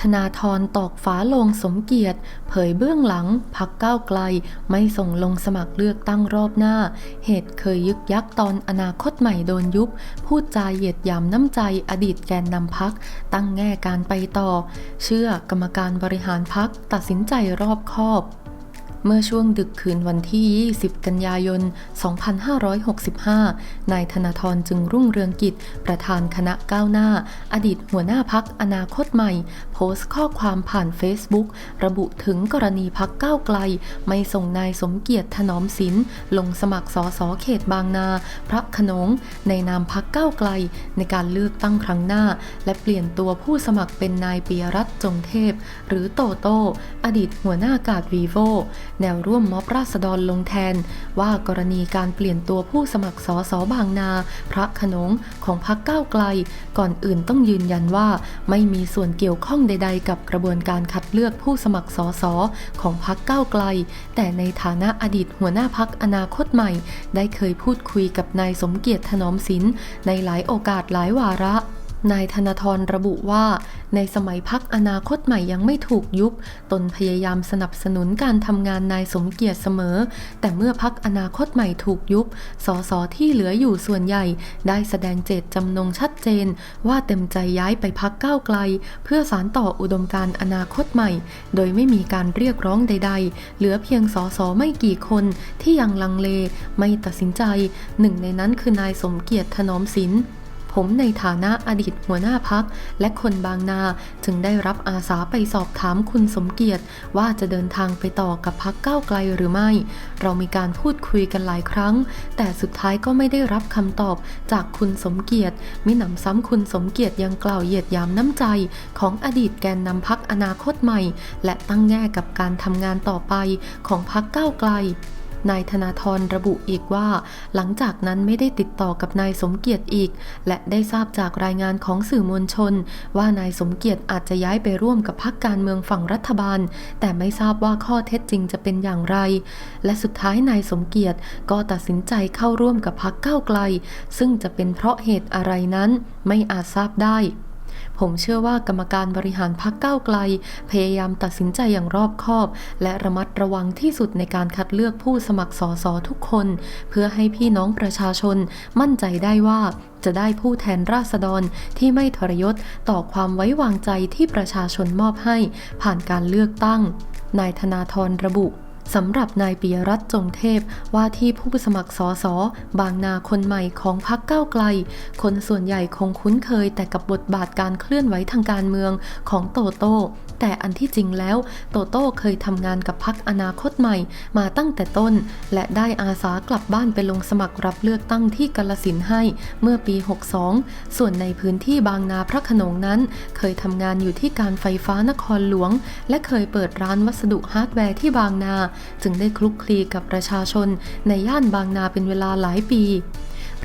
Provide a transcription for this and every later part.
ธนาธรตอกฝาลงสมเกียรติ เผยเบื้องหลัง พักก้าวไกล ไม่ส่งลงสมัครเลือกตั้งรอบหน้า เหตุเคยยึกยักตอนอนาคตใหม่โดนยุบ พูดจาเหยียดหยามน้ำใจอดีตแกนนำพัก ตั้งแง่การไปต่อ เชื่อกรรมการบริหารพักตัดสินใจรอบคอบ เมื่อช่วงดึกคืนวันที่ 20 กันยายน 2565 นายธนาธรจึงรุ่งเรืองกิจ ประธานคณะก้าวหน้า อดีตหัวหน้าพักอนาคตใหม่ โพสต์ข้อความผ่าน Facebook ระบุถึงกรณีพักก้าวไกล ไม่ส่งนายสมเกียรติถนอมศิลป์ลงสมัครสอสอเขตบางนา พระขนง ในนามพักก้าวไกล ในการเลือกตั้งครั้งหน้า และเปลี่ยนตัวผู้สมัครเป็นนายปียรัตน์จงเทพ หรือโตโต้อดีตหัวหน้ากาดวีโว แนวร่วมม็อบราษฎรลงแทน ว่ากรณีการเปลี่ยนตัวผู้สมัครสอสอบางนา พระขนงของพักก้าวไกล ก่อนอื่นต้องยืนยันว่า ไม่มีส่วนเกี่ยวข้องใด ๆ กับกระบวนการคัดเลือกผู้สมัครสอสอของพักก้าวไกล แต่ในฐานะอดีตหัวหน้าพักอนาคตใหม่ ได้เคยพูดคุยกับนายสมเกียรติถนอมศิลป์ในหลายโอกาสหลายวาระ นายธนาธรระบุว่า ในสมัยพักอนาคตใหม่ยังไม่ถูกยุบ ตนพยายามสนับสนุนการทำงานนายสมเกียรติเสมอ แต่เมื่อพักอนาคตใหม่ถูกยุบ สสที่เหลืออยู่ส่วนใหญ่ ได้แสดงเจตจำนงชัดเจน ว่าเต็มใจย้ายไปพักก้าวไกล เพื่อสารต่ออุดมการอนาคตใหม่ โดยไม่มีการเรียกร้องใด ๆ เหลือเพียงสสไม่กี่คนที่ยังลังเล ไม่ตัดสินใจ หนึ่งในนั้นคือนายสมเกียรติถนอมศิลป์ ผมในฐานะอดีตหัวหน้าพักและคนบางนาจึงได้รับอาสาไปสอบถามคุณสมเกียรติ ว่าจะเดินทางไปต่อกับพักก้าวไกลหรือไม่ เรามีการพูดคุยกันหลายครั้ง แต่สุดท้ายก็ไม่ได้รับคำตอบจากคุณสมเกียรติมิหนำซ้ำคุณสมเกียรติยังกล่าวเหยียดยามน้ำใจ ของอดีตแกนนำพักอนาคตใหม่ และตั้งแง่กับการทำงานต่อไปของพักก้าวไกล นายธนาธรระบุอีกว่า หลังจากนั้นไม่ได้ติดต่อกับนายสมเกียรติอีก และได้ทราบจากรายงานของสื่อมวลชน ว่านายสมเกียรติอาจจะย้ายไปร่วมกับพรรคการเมืองฝั่งรัฐบาล แต่ไม่ทราบว่าข้อเท็จจริงจะเป็นอย่างไร และสุดท้ายนายสมเกียรติก็ตัดสินใจเข้าร่วมกับพรรคก้าวไกล ซึ่งจะเป็นเพราะเหตุอะไรนั้นไม่อาจทราบได้ ผมเชื่อว่ากรรมการบริหารพักก้าวไกล พยายามตัดสินใจอย่างรอบคอบ และระมัดระวังที่สุดในการคัดเลือกผู้สมัครสสทุกคน เพื่อให้พี่น้องประชาชนมั่นใจได้ว่าจะได้ผู้แทนราษฎรที่ไม่ทรยศต่อความไว้วางใจที่ประชาชนมอบให้ ผ่านการเลือกตั้ง นายธนาธรระบุ สำหรับนายปิยรัตน์จงเทพว่าที่ผู้สมัครสอสอบางนาคนใหม่ของพักเก้าวไกล คนส่วนใหญ่คงคุ้นเคยแต่กับบทบาทการเคลื่อนไหวทางการเมืองของโตโต้แต่อันที่จริงแล้วโตโต้เคยทำงานกับพักอนาคตใหม่มาตั้งแต่ต้น และได้อาสากลับบ้านไปลงสมัครรับเลือกตั้งที่กาลสินให้เมื่อปี 62 ส่วนในพื้นที่บางนาพระขนงนั้น เคยทำงานอยู่ที่การไฟฟ้านครหลวง และเคยเปิดร้านวัสดุฮาร์ดแวร์ที่บางนาจึงได้คลุกคลีกับประชาชนในย่านบางนาเป็นเวลาหลายปี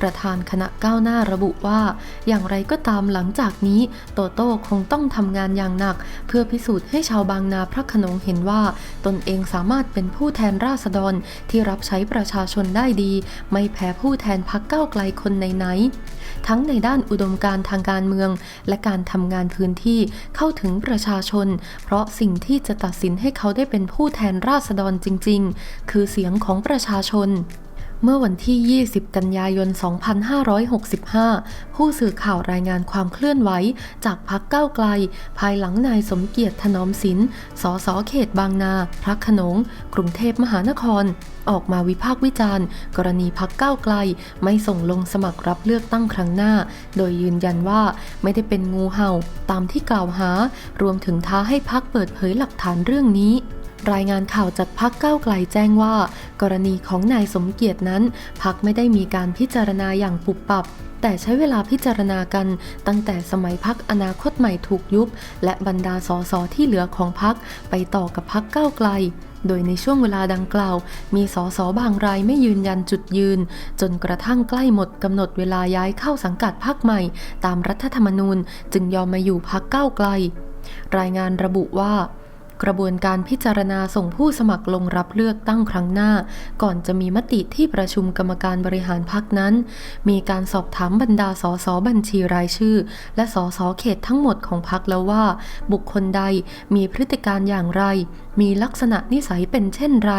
ประธานคณะก้าวหน้าระบุว่า อย่างไรก็ตามหลังจากนี้ โตโต้คงต้องทำงานอย่างหนัก เพื่อพิสูจน์ให้ชาวบางนาพระขนงเห็นว่า ตนเองสามารถเป็นผู้แทนราษฎรที่รับใช้ประชาชนได้ดี ไม่แพ้ผู้แทนพักเก้าวไกลคนไหนๆทั้งในด้านอุดมการทางการเมือง และการทำงานพื้นที่เข้าถึงประชาชน เพราะสิ่งที่จะตัดสินให้เขาได้เป็นผู้แทนราษฎรจริง ๆ คือเสียงของประชาชน เมื่อวันที่ 20 กันยายน 2565 ผู้สื่อข่าวรายงานความเคลื่อนไหว จากพักเก้าไกล ภายหลังนายสมเกียรติถนอมศิลป์สสเขตบางนา พระขนง กรุงเทพมหานคร ออกมาวิพากษ์วิจารณ์ กรณีพักเก้าไกล ไม่ส่งลงสมัครรับเลือกตั้งครั้งหน้า โดยยืนยันว่าไม่ได้เป็นงูเห่าตามที่กล่าวหา รวมถึงท้าให้พักเปิดเผยหลักฐานเรื่องนี้ รายงานข่าวจากพักเก้าไกลแจ้งว่า กรณีของนายสมเกียรตินั้น พักไม่ได้มีการพิจารณาอย่างปุบปับ แต่ใช้เวลาพิจารณากัน ตั้งแต่สมัยพักอนาคตใหม่ถูกยุบ และบรรดาสสที่เหลือของพักไปต่อกับพักเก้าไกลโดยในช่วงเวลาดังกล่าว มีสสบางรายไม่ยืนยันจุดยืน จนกระทั่งใกล้หมดกำหนดเวลาย้ายเข้าสังกัดพักใหม่ ตามรัฐธรรมนูญ จึงยอมมาอยู่พักก้าวไกล รายงานระบุว่า กระบวนการพิจารณาส่งผู้สมัครลงรับเลือกตั้งครั้งหน้า ก่อนจะมีมติที่ประชุมกรรมการบริหารพักนั้น มีการสอบถามบรรดาสสบัญชีรายชื่อ และสสเขตทั้งหมดของพักแล้วว่า บุคคลใดมีพฤติการอย่างไร มีลักษณะนิสัยเป็นเช่นไร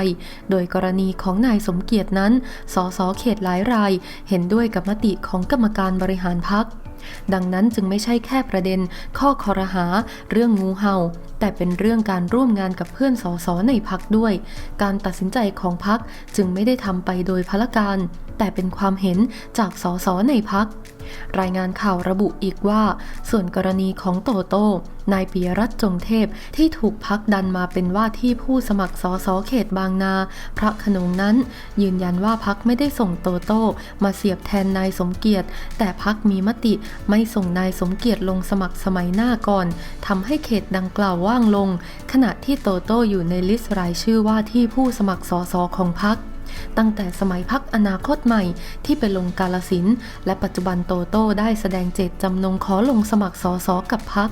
โดยกรณีของนายสมเกียรตินั้นสสเขตหลายราย เห็นด้วยกับมติของกรรมการบริหารพักดังนั้นจึงไม่ใช่แค่ประเด็นข้อคอรหา เรื่องงูเห่า แต่เป็นเรื่องการร่วมงานกับเพื่อนสสในพักด้วย การตัดสินใจของพักจึงไม่ได้ทำไปโดยพละการ แต่เป็นความเห็นจากสสในพัก รายงานข่าวระบุอีกว่า ส่วนกรณีของโตโต้นายปียรัตน์จงเทพที่ถูกพักดันมาเป็นว่าที่ผู้สมัครสสเขตบางนา พระขนงนั้น ยืนยันว่าพักไม่ได้ส่งโตโต้มาเสียบแทนนายสมเกียรติ แต่พักมีมติไม่ส่งนายสมเกียรติลงสมัครสมัยหน้าก่อนทำให้เขตดังกล่าวว่างลง ขณะที่โตโต้อยู่ในลิสต์รายชื่อว่าที่ผู้สมัครสสของพักตั้งแต่สมัยพักอนาคตใหม่ที่ไปลงกาลสินและปัจจุบันโตโต้ได้แสดงเจตจำนงขอลงสมัครสอสอกับพัก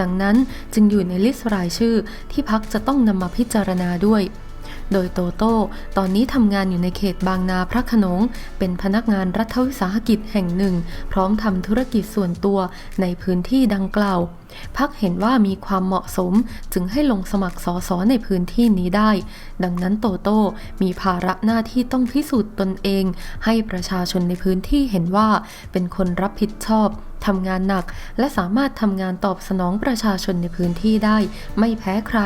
ดังนั้นจึงอยู่ในลิสต์รายชื่อที่พักจะต้องนำมาพิจารณาด้วย โดยโตโต้ตอนนี้ทำงานอยู่ในเขตบางนาพระโขนง เป็นพนักงานรัฐวิสาหกิจแห่งหนึ่ง พร้อมทำธุรกิจส่วนตัวในพื้นที่ดังกล่าว พักเห็นว่ามีความเหมาะสมจึงให้ลงสมัครสอสอในพื้นที่นี้ได้ ดังนั้นโตโต้มีภาระหน้าที่ต้องพิสูจน์ตนเอง ให้ประชาชนในพื้นที่เห็นว่าเป็นคนรับผิดชอบ ทำงานหนัก และสามารถทำงานตอบสนองประชาชนในพื้นที่ได้ ไม่แพ้ใคร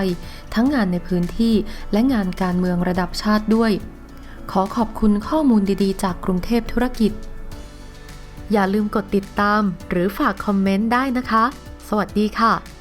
ทั้งงานในพื้นที่ และงานการเมืองระดับชาติด้วย ขอขอบคุณข้อมูลดีๆ จากกรุงเทพธุรกิจ อย่าลืมกดติดตาม หรือฝากคอมเมนต์ได้นะคะ สวัสดีค่ะ